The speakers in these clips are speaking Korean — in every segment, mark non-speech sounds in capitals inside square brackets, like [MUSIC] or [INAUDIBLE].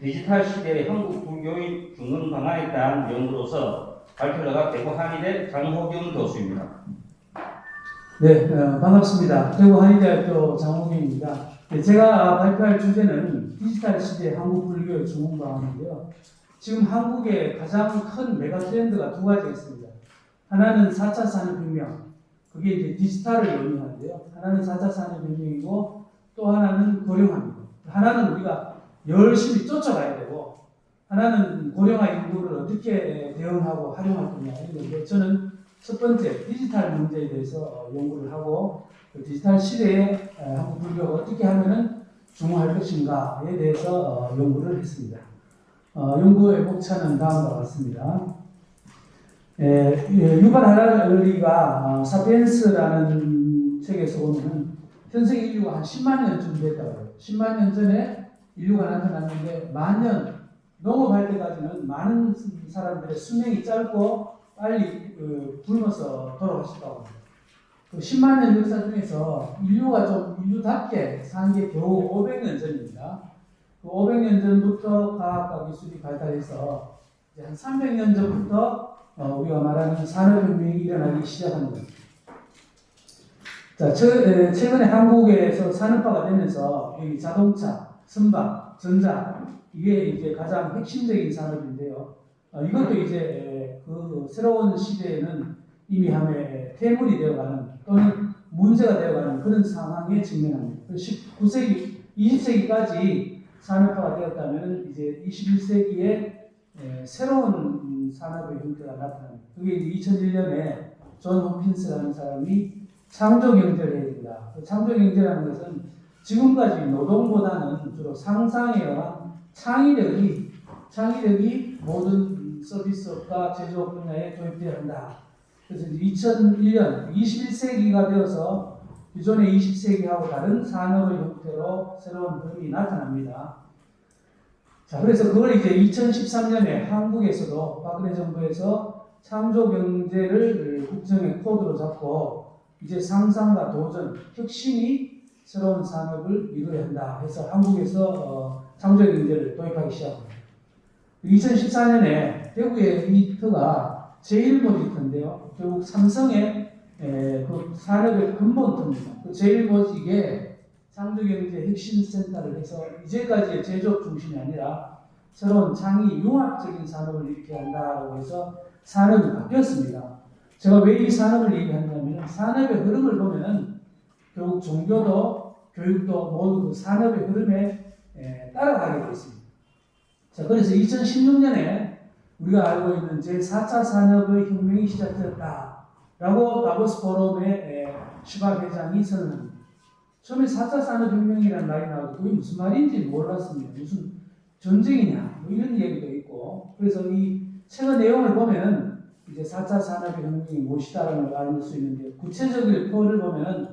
디지털 시대의 한국 불교의 중흥 방안에 대한 연구로서 발표자가 대구 한의대 장호경 교수입니다. 네, 어, 반갑습니다. 대구 한의대학교 장호경입니다. 네, 제가 발표할 주제는 디지털 시대 한국 불교의 중흥방인데요. 지금 한국의 가장 큰 메가 트렌드가 두 가지가 있습니다. 하나는 4차 산업혁명, 그게 이제 디지털을 의미하는데요. 하나는 4차 산업혁명이고 또 하나는 고령화입니다. 하나는 우리가 열심히 쫓아가야 되고 하나는 고령화 인구를 어떻게 대응하고 활용할 거냐 이런 건데 저는 첫 번째 디지털 문제에 대해서 어, 연구를 하고 그 디지털 시대에 어, 한국 불교가 어떻게 하면은 중화할 것인가에 대해서 어, 연구를 했습니다. 어, 연구의 목차는 다음과 같습니다. 에, 예, 유발 하라리가 어, 사피엔스라는 책에서 보면은 현생 인류가 한 10만 년쯤 됐다고 해요. 10만 년 전에 인류가 나타났는데 만년 농업할 때까지는 많은 사람들의 수명이 짧고 빨리 그, 굶어서 돌아가셨다고 합니다. 그 10만 년 역사 중에서 인류가 좀 인류답게 산 게 겨우 500년 전입니다. 그 500년 전부터 과학과 기술이 발달해서 이제 한 300년 전부터 어, 우리가 말하는 산업혁명이 일어나기 시작한 겁니다. 자, 최, 에, 최근에 한국에서 산업화가 되면서 여기 자동차, 선박, 전자 이게 이제 가장 핵심적인 산업인데요. 어, 이것도 이제 에, 그 새로운 시대에는 이미 함에 퇴물이 되어가는 또는 문제가 되어가는 그런 상황에 직면합니다. 19세기, 20세기까지 산업화가 되었다면 이제 21세기에 새로운 음, 산업의 형태가 나타납니다. 그게 이제 2001년에 존 홈킨스라는 사람이 창조 경제를 해야 된다. 그 창조 경제라는 것은 지금까지 노동보다는 주로 의한 창의력이 창의력이 모든 서비스업과 제조업 분야에 도입되어야 한다. 그래서 2001년 21세기가 되어서 기존의 20세기하고 다른 산업의 형태로 새로운 흐름이 나타납니다. 자, 그래서 그걸 이제 2013년에 한국에서도 박근혜 정부에서 창조 경제를 국정의 코드로 잡고 이제 상상과 도전, 혁신이 새로운 산업을 이루어야 한다 해서 한국에서 어, 창조 경제를 도입하기 시작합니다. 2014년에 대구의 이 터가 제1모직터인데요. 결국 삼성의 에, 그 산업의 근본터입니다. 그 제1모직에 창조경제 핵심센터를 해서 이제까지의 제조업 중심이 아니라 새로운 창의 융합적인 산업을 일으켜야 한다고 해서 산업이 바뀌었습니다. 제가 왜 이 산업을 얘기하냐면 산업의 흐름을 보면은 결국 종교도 교육도 모두 그 산업의 흐름에 에, 따라가게 되어 있습니다. 자, 그래서 2016년에 우리가 알고 있는 제4차 산업의 혁명이 시작되었다. 라고 다보스 포럼의 슈바 회장이 선언합니다. 처음에 4차 산업혁명이라는 말이 나오고 그게 무슨 말인지 몰랐습니다. 무슨 전쟁이냐 뭐 이런 얘기도 있고 그래서 이 책의 내용을 보면은 이제 4차 산업혁명이 무엇이다라는 걸알수 있는데 구체적인 표를 보면은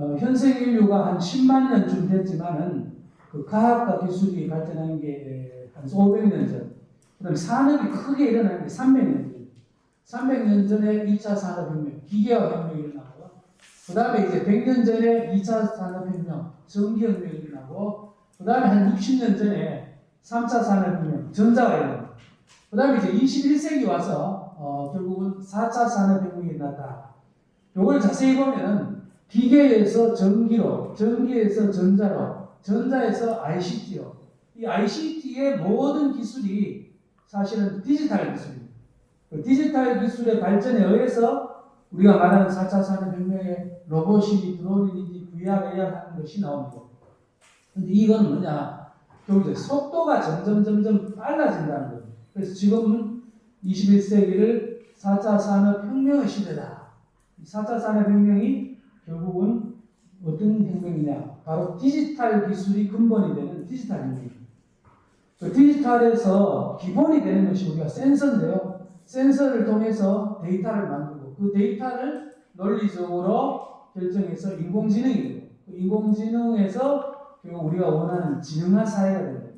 어, 현생 인류가 한 10만 년쯤 됐지만은 그 과학과 기술이 발전한 게 한 500년 전, 그다음에 산업이 크게 일어나는 게 300년 전. 300년 전에 2차 산업혁명, 기계화 혁명이 일어나고, 그 다음에 이제 100년 전에 2차 산업혁명, 전기혁명이 일어나고, 그 다음에 한 60년 전에 3차 산업혁명, 전자가 일어나고, 그 다음에 이제 21세기 와서 어, 결국은 4차 산업혁명이 일어났다. 요걸 자세히 보면은 기계에서 전기로, 전기에서 전자로, 전자에서 ICT로, 이 ICT의 모든 기술이 사실은 디지털 기술입니다. 그 디지털 기술의 발전에 의해서 우리가 말하는 4차 산업혁명의 로봇이 드론이니 VR, AR 하는 것이 나옵니다. 근데 이건 뭐냐? 결국 속도가 점점 점점 빨라진다는 겁니다. 그래서 지금은 21세기를 4차 산업혁명의 시대다. 4차 산업혁명이 결국은 어떤 혁명이냐? 바로 디지털 기술이 근본이 되는 디지털 혁명입니다. 그 디지털에서 기본이 되는 것이 우리가 센서인데요. 센서를 통해서 데이터를 만들고 그 데이터를 논리적으로 결정해서 인공지능이 되고 그 인공지능에서 결국 우리가 원하는 지능한 사회가 됩니다.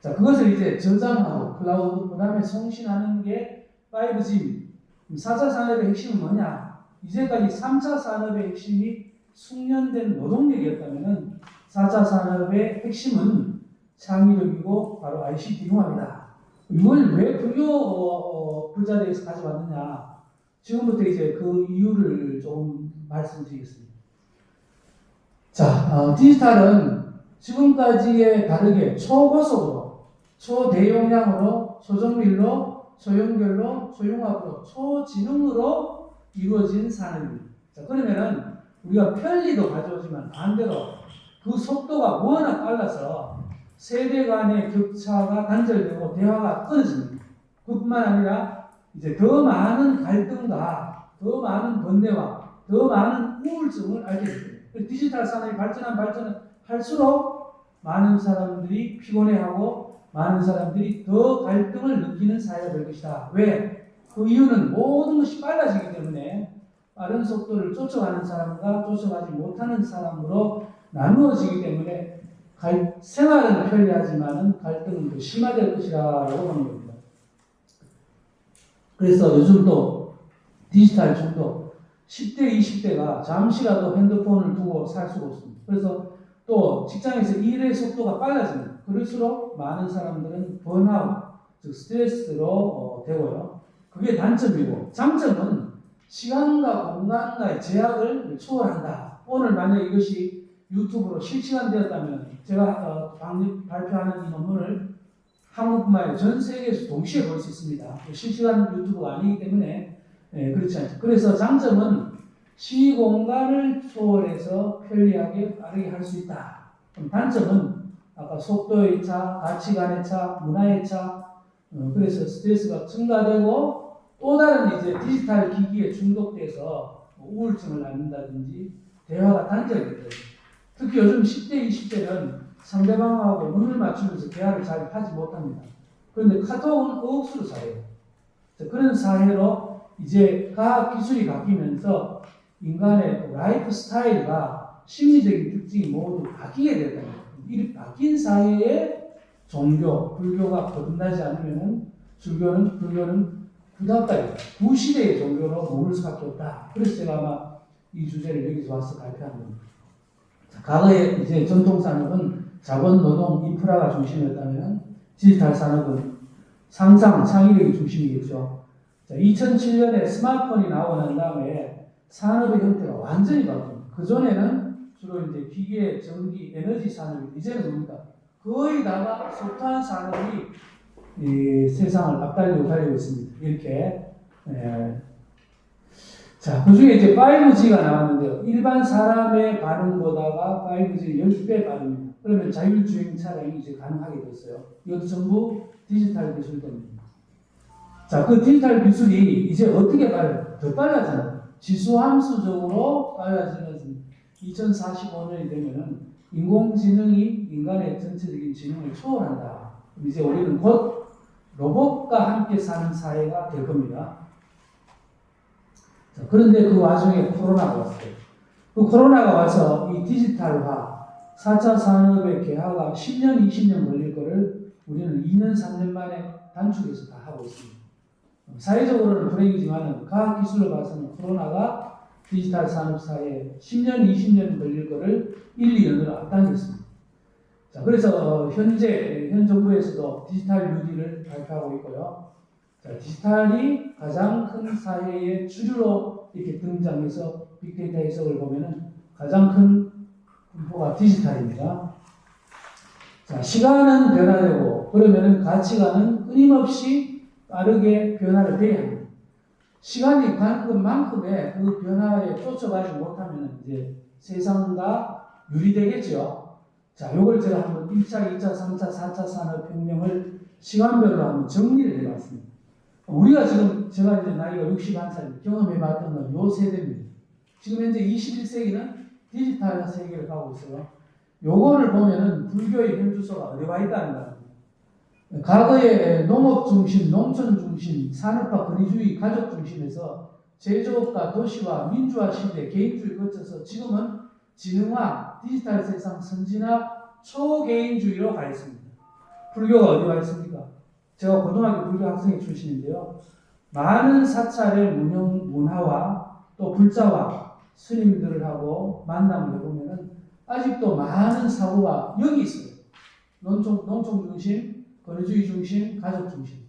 자, 그것을 이제 저장하고 클라우드 그 다음에 송신하는 게 5G. 4차 산업의 핵심은 뭐냐? 이제까지 3차 산업의 핵심이 숙련된 노동력이었다면은 4차 산업의 핵심은 창의력이고 바로 ICT 융합이다. 이걸 왜 불교 어, 불자리에서 가져왔느냐? 지금부터 이제 그 이유를 좀 말씀드리겠습니다. 자, 어, 디지털은 지금까지에 다르게 초고속으로, 초대용량으로, 초정밀로, 초연결로, 초융합으로, 초지능으로 이루어진 산업입니다. 자, 그러면은 우리가 편리도 가져오지만 반대로 그 속도가 워낙 빨라서 세대 간의 격차가 단절되고 대화가 끊어집니다. 그뿐만 아니라 이제 더 많은 갈등과 더 많은 번뇌와 더 많은 우울증을 알게 됩니다. 그 디지털 산업이 발전한 발전은 할수록 많은 사람들이 피곤해하고 많은 사람들이 더 갈등을 느끼는 사회가 될 것이다. 왜? 그 이유는 모든 것이 빨라지기 때문에 빠른 속도를 쫓아가는 사람과 쫓아가지 못하는 사람으로 나누어지기 때문에 갈- 생활은 편리하지만은 갈등은 더 심화될 것이라고 보는 겁니다. 그래서 요즘도 디지털 중독 10대, 20대가 잠시라도 핸드폰을 두고 살 수가 없습니다. 그래서 또 직장에서 일의 속도가 빨라집니다. 그럴수록 많은 사람들은 번아웃, 즉 스트레스로 어, 되고요. 그게 단점이고 장점은 시간과 공간과의 제약을 초월한다. 오늘 만약 이것이 유튜브로 실시간 되었다면 제가 어, 방- 발표하는 이 논문을 아니라 전 세계에서 동시에 볼 수 있습니다. 실시간 유튜브가 아니기 때문에 예, 그렇지 않죠. 그래서 장점은 시공간을 초월해서 편리하게 빠르게 할 수 있다. 단점은 아까 속도의 차, 가치관의 차, 문화의 차, 어, 그래서 스트레스가 증가되고 또 다른 이제 디지털 기기에 중독돼서 뭐 우울증을 낳는다든지 대화가 단절되거든요. 특히 요즘 10대, 20대는 상대방하고 눈을 맞추면서 대화를 잘 하지 못합니다. 그런데 카톡은 억수로 잘해요. 자, 그런 사회로 이제 과학 기술이 바뀌면서 인간의 라이프 스타일과 심리적인 특징이 모두 바뀌게 된다. 이 바뀐 사회에 종교, 불교가 거듭나지 않으면은 불교는 불교는 구닥다리, 구시대의 종교로 수밖에 없다. 그래서 제가 아마 이 주제를 여기서 와서 발표한 겁니다. 자, 과거에 이제 전통 산업은 자본 노동 인프라가 중심이었다면 디지털 산업은 상상 창의력이 중심이겠죠. 자, 2007년에 스마트폰이 나오고 난 다음에 산업의 형태가 완전히 바뀝니다. 그 전에는 주로 이제 기계, 전기, 에너지 산업이 이제는 뭡니까? 거의 다가 소프트한 산업이 이 세상을 앞달리고 달리고 있습니다. 이렇게 에, 자, 그 중에 이제 5G가 나왔는데요. 일반 사람의 반응보다가 5G 10배 빠릅니다. 그러면 자율주행 차량이 이제 가능하게 됐어요. 이것도 전부 디지털 기술 때문입니다. 자, 그 디지털 기술이 이제 어떻게 빨라요? 더 빨라져요. 지수함수적으로 빨라지면서 2045년이 되면은 인공지능이 인간의 전체적인 지능을 초월한다. 이제 우리는 곧 로봇과 함께 사는 사회가 될 겁니다. 자, 그런데 그 와중에 코로나가 왔어요. 그 코로나가 와서 이 디지털화, 4차 산업의 개화가 10년, 20년 걸릴 거를 우리는 2년, 3년 만에 단축해서 다 하고 있습니다. 사회적으로는 불행이지만 과학기술로 봐서는 코로나가 디지털 산업 사회에 10년, 20년 걸릴 거를 1, 2년으로 앞당겼습니다. 자, 그래서 어, 현재 현 정부에서도 디지털 뉴딜을 발표하고 있고요. 자, 디지털이 가장 큰 사회의 주류로 이렇게 등장해서 빅데이터 해석을 보면은 가장 큰 분포가 디지털입니다. 자, 시간은 변화되고 그러면은 가치관은 끊임없이 빠르게 변화를 해야 합니다. 시간이 가는 것만큼의 그 변화에 쫓아가지 못하면 이제 세상과 유리되겠죠. 자, 요걸 제가 한번 1차, 2차, 3차, 4차 산업혁명을 시간별로 한번 정리를 해봤습니다. 우리가 지금 제가 이제 나이가 61살 경험해봤던 건 요 세대입니다. 지금 현재 21세기는 디지털 세계를 가고 있어요. 요거를 보면은 불교의 현주소가 어디 와 있다는 겁니다. 과거에 농업 중심, 농촌 중심, 산업화 권위주의 가족 중심에서 제조업과 도시화, 민주화 시대, 개인주의 거쳐서 지금은 지능화, 디지털 세상 선진화, 초개인주의로 가 있습니다. 불교가 어디 와 있습니까? 제가 고등학교 불교 학생회 출신인데요. 많은 사찰의 문형, 문화와 또 불자와 스님들을 하고 만남을 해보면은 아직도 많은 사고가 여기 있어요. 농촌, 농촌 중심, 권위주의 중심, 가족 중심.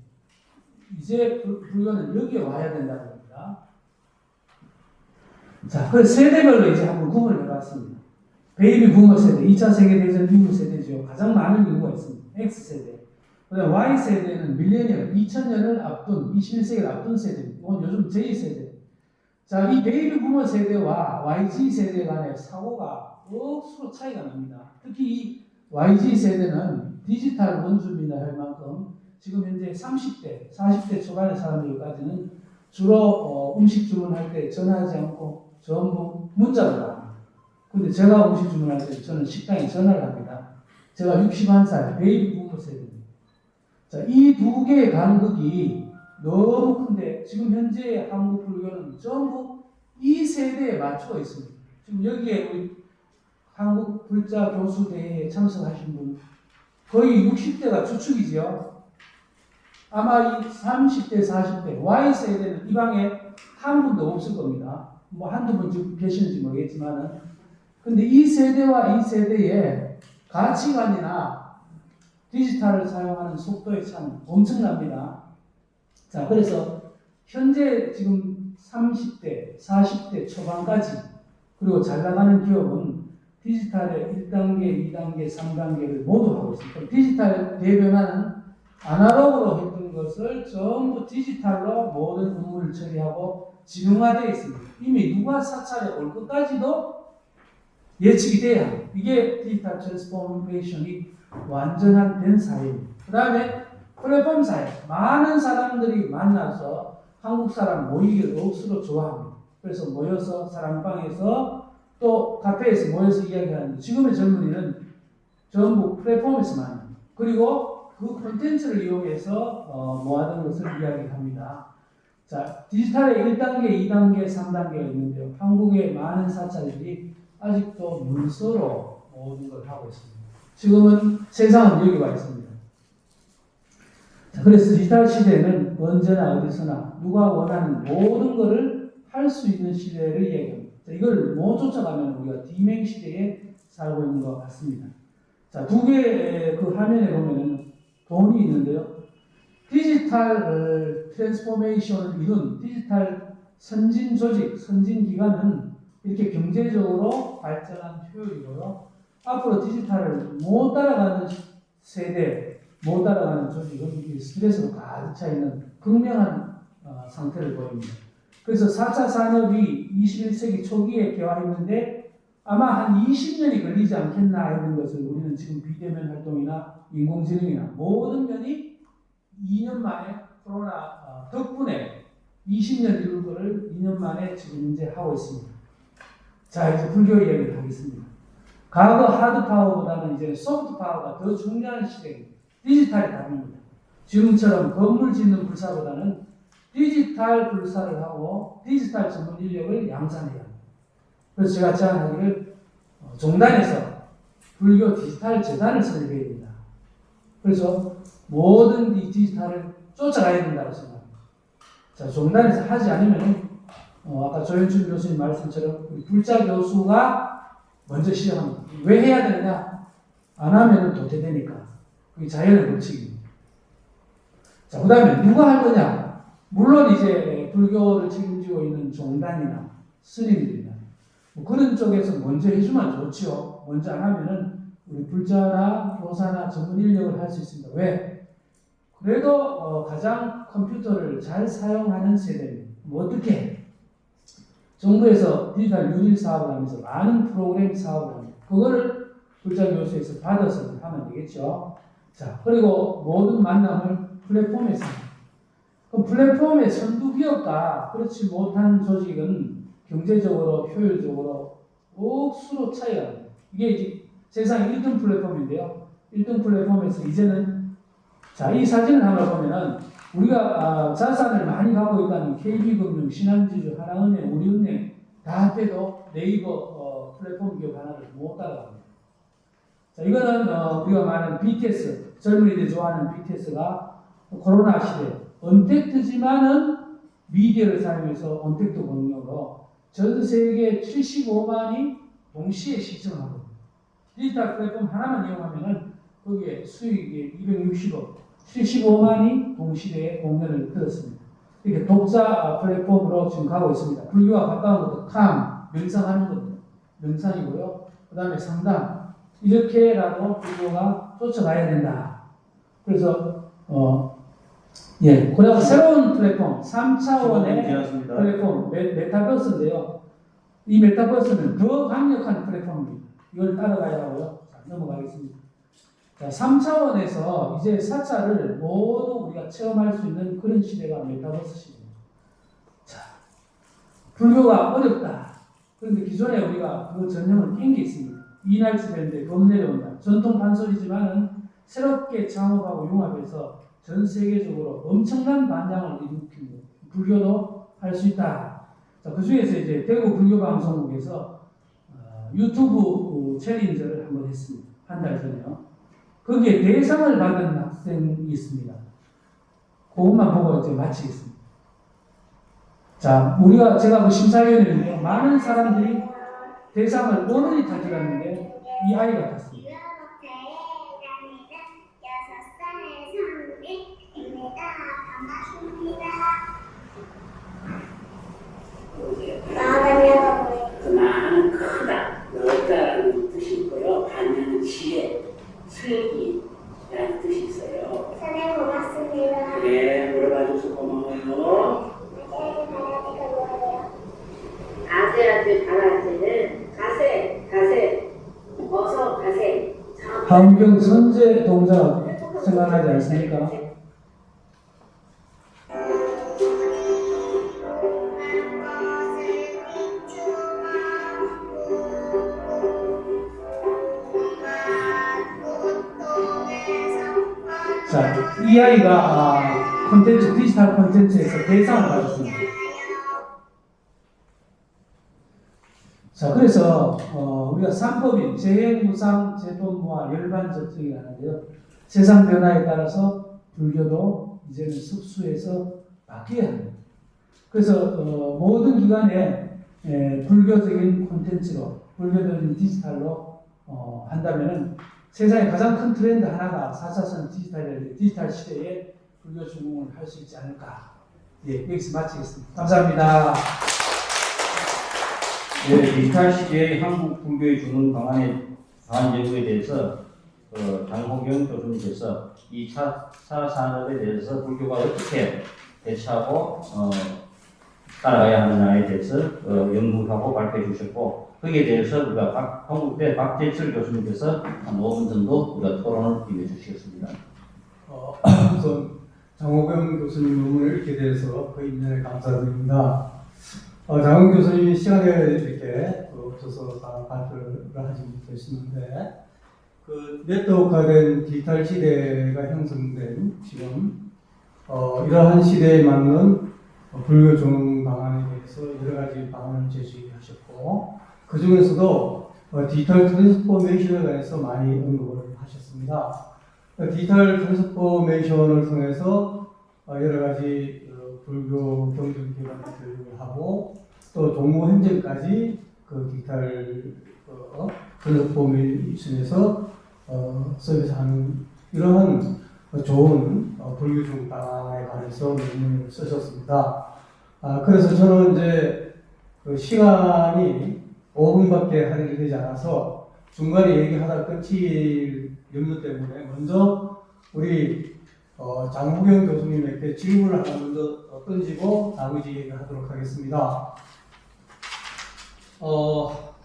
이제 불- 불교는 여기에 와야 된다는 겁니다. 자, 그 세대별로 이제 한번 구분을 해봤습니다. 베이비 부머 세대, 2차 세계대전 이후 세대죠. 가장 많은 인구가 있습니다. X세대. 그다음 Y세대는 밀레니얼, 2000년을 앞둔, 21세기를 앞둔 세대입니다. 이건 요즘 J세대. 자, 이 베이비 부머 세대와 YG 세대 간의 사고가 억수로 차이가 납니다. 특히 이 YG 세대는 디지털 원주민이라 할 만큼 지금 현재 30대, 40대 초반의 사람들까지는 주로 어, 음식 주문할 때 전화하지 않고 전부 문자로 합니다. 근데 제가 음식 주문할 때 저는 식당에 전화를 합니다. 제가 61살 베이비 부모 세대입니다. 자, 이 두 개의 간극이 너무 큰데 지금 현재 한국 불교는 전부 이 세대에 맞추어 있습니다. 지금 여기에 우리 한국 불자 교수 대회에 참석하신 분 거의 60대가 주축이죠. 아마 이 30대, 40대, Y 세대는 이 방에 한 분도 없을 겁니다. 뭐 한두 분 지금 계시는지 모르겠지만은 근데 이 세대와 이 세대의 가치관이나 디지털을 사용하는 속도의 차는 엄청납니다. 자, 그래서 현재 지금 30대, 40대 초반까지 그리고 잘 나가는 기업은 디지털의 1단계, 2단계, 3단계를 모두 하고 있습니다. 디지털 대변화는 아날로그로 했던 것을 전부 디지털로 모든 업무를 처리하고 지능화되어 있습니다. 이미 누가 사찰에 올 것까지도 예측이 돼야. 이게 디지털 트랜스포메이션이 완전한 된 사회입니다. 그 다음에 플랫폼 사회. 많은 사람들이 만나서 한국 사람 모이기를 억수로 좋아합니다. 그래서 모여서 사랑방에서 또 카페에서 모여서 이야기하는데 지금의 젊은이는 전부 플랫폼에서 만납니다. 그리고 그 콘텐츠를 이용해서 어, 모아둔 것을 이야기합니다. 자, 디지털의 1단계, 2단계, 3단계가 있는데요. 한국의 많은 사찰들이 아직도 문서로 모든 걸 하고 있습니다. 지금은 세상은 여기 와 있습니다. 자, 그래서 디지털 시대는 언제나 어디서나 누가 원하는 모든 것을 할 수 있는 시대를 얘기합니다. 자, 이걸 못 쫓아가면 우리가 디맹 시대에 살고 있는 것 같습니다. 자, 두 개의 그 화면에 보면은 돈이 있는데요. 디지털 어, 트랜스포메이션을 이룬 디지털 선진 조직, 선진 기관은 이렇게 경제적으로 발전한 효율이고요. 앞으로 디지털을 못 따라가는 세대, 못 따라가는 조직은 이 스트레스로 가득 차 있는 극명한 어, 상태를 보입니다. 그래서 4차 산업이 21세기 초기에 개화했는데 아마 한 20년이 걸리지 않겠나 하는 것을 우리는 지금 비대면 활동이나 인공지능이나 모든 면이 2년 만에 코로나 어, 덕분에 20년 이룰 거를 2년 만에 지금 이제 하고 있습니다. 자, 이제 불교 이야기를 하겠습니다. 과거 하드 파워보다는 이제 소프트 파워가 더 중요한 시대입니다. 디지털이 다릅니다. 지금처럼 건물 짓는 불사보다는 디지털 불사를 하고 디지털 전문 인력을 양산해야 합니다. 그래서 제가 제안하기를 어, 종단에서 불교 디지털 재단을 설립해야 됩니다. 그래서 모든 이 디지털을 쫓아가야 된다고 생각합니다. 자, 종단에서 하지 않으면 어, 아까 조현춘 교수님 말씀처럼 불자 교수가 먼저 시작합니다. 왜 해야 되느냐? 안 하면 도태되니까. 그게 자연의 법칙입니다. 자, 그 다음에 누가 할 거냐? 물론 이제 불교를 책임지고 있는 종단이나 스님들이나 뭐 그런 쪽에서 먼저 해주면 좋지요. 먼저 안 하면은 우리 불자나 교사나 전문 인력을 할 수 있습니다. 왜? 그래도 어, 가장 컴퓨터를 잘 사용하는 세대입니다. 뭐 어떻게? 정부에서 디지털 유일 사업을 하면서 많은 프로그램 사업을 합니다. 그거를 불자 교수에서 받아서 하면 되겠죠. 자, 그리고 모든 만남을 플랫폼에서. 그 플랫폼의 선두 기업과 그렇지 못한 조직은 경제적으로 효율적으로 억수로 차이가 납니다. 이게 세상 1등 플랫폼인데요. 1등 플랫폼에서 이제는 자, 이 사진을 하나 보면은 우리가 아, 자산을 많이 갖고 있다는 KB금융, 신한지주, 하나은행, 우리은행 다 합해도 네이버 어, 플랫폼 기업 하나를 못 따라갑니다. 자, 이거는 어, 우리가 말하는 BTS, 젊은이들이 좋아하는 BTS가 코로나 시대 언택트지만은 미디어를 사용해서 언택트 공용으로 전 세계 75만이 동시에 시청을 하거든요. 디지털 플랫폼 하나만 이용하면은 거기에 수익이 260억, 75만이 동시대에 공연을 들었습니다. 이렇게 독자 플랫폼으로 지금 가고 있습니다. 불교와 가까운 것도 탐, 명상하는 것도 명상이고요. 그 다음에 상담, 이렇게라도 불교가 쫓아가야 된다. 그래서, 어, 예, 그 다음 새로운 플랫폼, 3차원의 지났습니다. 플랫폼 메, 메타버스인데요. 이 메타버스는 더 강력한 플랫폼입니다. 이걸 따라가야 하고요. 자, 넘어가겠습니다. 자, 3차원에서 이제 4차를 모두 우리가 체험할 수 있는 그런 시대가 메타버스 시대입니다. 자, 불교가 어렵다. 그런데 기존에 우리가 그 전형을 깬 게 있습니다. 이날 시대인데 돈 내려온다. 전통 판소리지만은 새롭게 창업하고 융합해서 전 세계적으로 엄청난 반장을 일으킵니다. 불교도 할 수 있다. 자, 그 중에서 이제 대구 불교 방송국에서 어, 유튜브 챌린저를 한번 했습니다. 한 달 전에요. 거기에 대상을 받은 학생이 있습니다. 그것만 보고 이제 마치겠습니다. 자, 우리가 제가 그 심사위원회인데요. 많은 사람들이 대상을 오늘이 가져갔는데 이 아이가 탔습니다. 그만은 크다, 넓다라는 뜻이 있고요. 반면은 지혜, 슬기라는 뜻이 있어요. 네, 물어봐줘서 고마워요. 아재한테 바라지는 가세, 가세, 어서 가세. 환경 선제 동작 생각하지 않습니까? 자, 이 아이가 아, 콘텐츠, 디지털 콘텐츠에서 대상을 받았습니다. 우리가 삼법인 재행 무상 제돈 무화 열반 접속이 하는데요. 세상 변화에 따라서 불교도 이제는 습수에서 바뀌어야 합니다. 그래서 어, 모든 기관에 에, 불교적인 콘텐츠로 불교적인 디지털로 어, 한다면은 세상의 가장 큰 트렌드 하나가 4차선 디지털, 디지털 시대에 불교 중흥을 할 수 있지 않을까. 예, 여기서 마치겠습니다. 감사합니다. 네, 디지털 시대의 한국 불교의 주는 방안에 방안 제도에 대해서 어, 장호경 교수님께서 이 4차 산업에 대해서 불교가 어떻게 대처하고 어, 따라가야 하느냐에 대해서 어, 연구하고 발표해 주셨고 거기에 대해서 우리가 박, 한국대 박재철 교수님께서 한 5분 정도 우리가 토론을 이루어 주시겠습니다. 어, 우선 장호경 교수님 논문을 읽게 돼서 그 인연에 감사드립니다. 어, 장호경 교수님이 시간에 이렇게 그다 발표를 하지 못했었는데 그 네트워크화된 디지털 시대가 형성된 지금 어, 이러한 시대에 맞는 어, 불교 종응 방안에 대해서 여러 가지 방안을 제시하셨고 그 중에서도 어, 디지털 트랜스포메이션에 관해서 많이 언급을 하셨습니다. 디지털 트랜스포메이션을 통해서 어, 여러 가지 어, 불교 경전 기관 교육을 하고 또 종무 행정까지 그 디지털 어, 트랜스포메이션에서 어, 서비스하는 이러한 어, 좋은 어, 불교 중 방안에 관해서 논문을 쓰셨습니다. 아, 그래서 저는 이제 그 시간이 5분밖에 할애되지 않아서 중간에 얘기하다 끊길 염려 때문에 먼저 우리 어, 장국영 교수님에게 질문을 하나 먼저 어, 던지고 나머지 얘기하도록 하겠습니다. 어,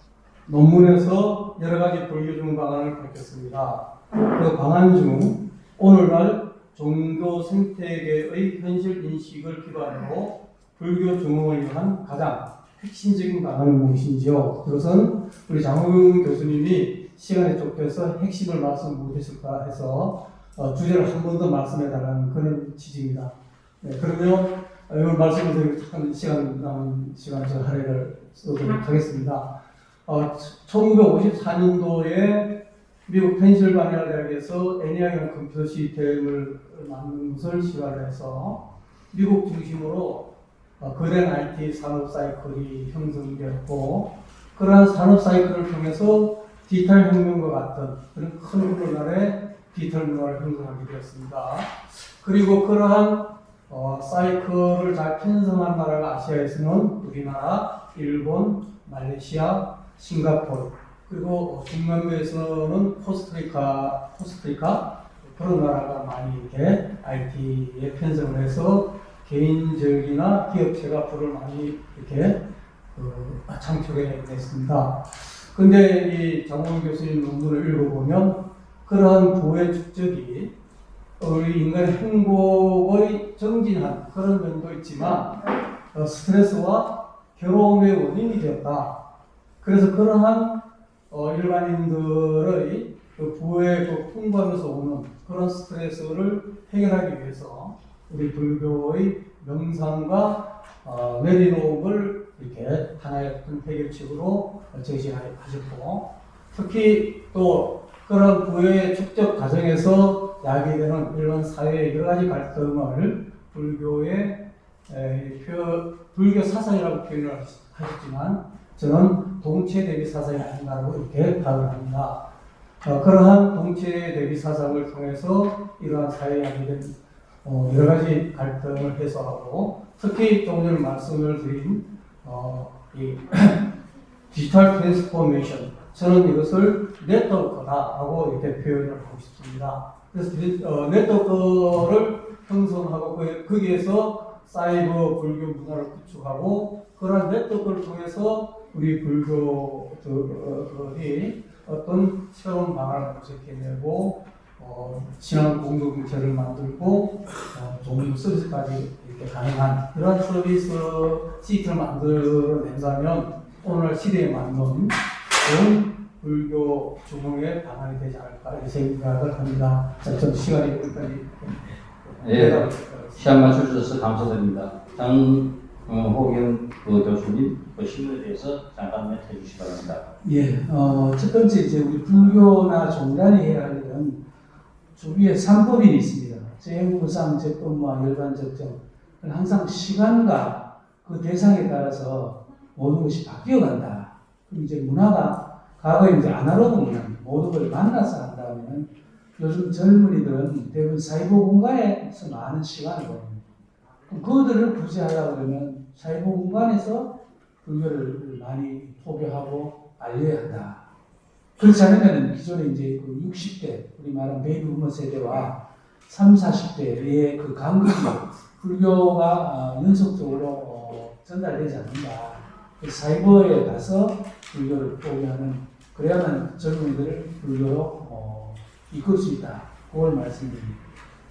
논문에서 여러 가지 불교중 방안을 밝혔습니다. 그 방안 중 오늘날 종교 생태계의 현실 인식을 기반으로 불교 중흥을 위한 가장 핵심적인 방안은 무엇인지요? 그것은 우리 장호경 교수님이 시간에 쫓겨서 핵심을 말씀 못했을까 해서 어, 주제를 한 번 더 말씀해 달라는 그런 취지입니다. 네, 그러면 어, 이걸 말씀을 드리고 한 시간 남은 시간 제가 할애를 쓰도록 하겠습니다. 어, 1954년도에 미국 펜실바니아 대학에서 애니아형 컴퓨터 시스템을 만드는 것을 시발을 해서 미국 중심으로 어, 거대한 IT 산업 사이클이 형성되었고 그러한 산업 사이클을 통해서 디지털 혁명과 같은 그런 큰 오늘날의 디지털 문화를 형성하게 되었습니다. 그리고 그러한 어, 사이클을 잘 편성한 나라가 아시아에서는 우리나라, 일본, 말레이시아, 싱가포르 그리고 중남미에서는 코스타리카, 코스타리카 그런 나라가 많이 이렇게 IT에 편성을 해서 개인적이나 기업체가 불을 많이 이렇게 그 창출해 냈습니다. 근데 이 장원 교수님 논문을 읽어보면 그러한 부의 축적이 우리 인간의 행복의 정진한 그런 면도 있지만 어, 스트레스와 괴로움의 원인이 되었다. 그래서 그러한 어, 일반인들의 그 부의 그 풍부하면서 오는 그런 스트레스를 해결하기 위해서 우리 불교의 명상과 어, 내리놓음을 이렇게 하나의 큰 해결책으로 제시하셨고 특히 또 그런 부의 축적 과정에서 야기되는 이런 사회의 여러 가지 갈등을 불교의 에, 표, 불교 사상이라고 표현을 하셨- 하셨지만 저는 동체 대비 사상이 아닌가라고 이렇게 파악을 합니다. 어, 그러한 동체 대비 사상을 통해서 이러한 사회에 야기된 어, 여러 가지 갈등을 해소하고 특히 조금 전에 말씀을 드린 어, 이 [CLEARS THROAT] 디지털 트랜스포메이션 저는 이것을 네트워크다라고 이렇게 표현을 하고 싶습니다. 그래서 디- 어, 네트워크를 형성하고 그- 거기에서 사이버 불교 문화를 구축하고 그러한 네트워크를 통해서 우리 불교들이 어떤 새로운 방안을 모색해내고 어, 친한 공동체를 만들고 어, 좋은 서비스까지 이렇게 가능한 이러한 서비스 시스템을 만들어낸다면 오늘 시대에 맞는 좋은 불교 중흥의 방안이 되지 않을까 이렇게 생각을 합니다. 자, 좀 시간이 여기까지 예, 시간 맞춰주셔서 감사드립니다. 장호경 그 교수님 그 신문에 대해서 잠깐 해 주시기 바랍니다. 예, 어, 첫 번째 이제 우리 불교나 종단이 해야 할 일은 주위에 삼법인이 있습니다. 재무상, 재법과 열반적정. 항상 시간과 그 대상에 따라서 모든 것이 바뀌어간다. 이제 문화가 과거에 이제 아날로그 문화, 모든 걸 만나서 한다면 요즘 젊은이들은 대부분 사이버 공간에서 많은 시간을 보냅니다. 그들을 구제하려고 그러면 사이버 공간에서 불교를 많이 소개하고 알려야 한다. 그렇지 않으면 기존에 이제 그 60대, 우리 말하는 베이비 부머 세대와 3, 40대의 그 간극이 불교가 어, 연속적으로 어, 전달되지 않는다. 사이버에 가서 불교를 소개하는, 그래야만 젊은이들을 불교로 어, 이끌 수 있다. 그걸 말씀드립니다.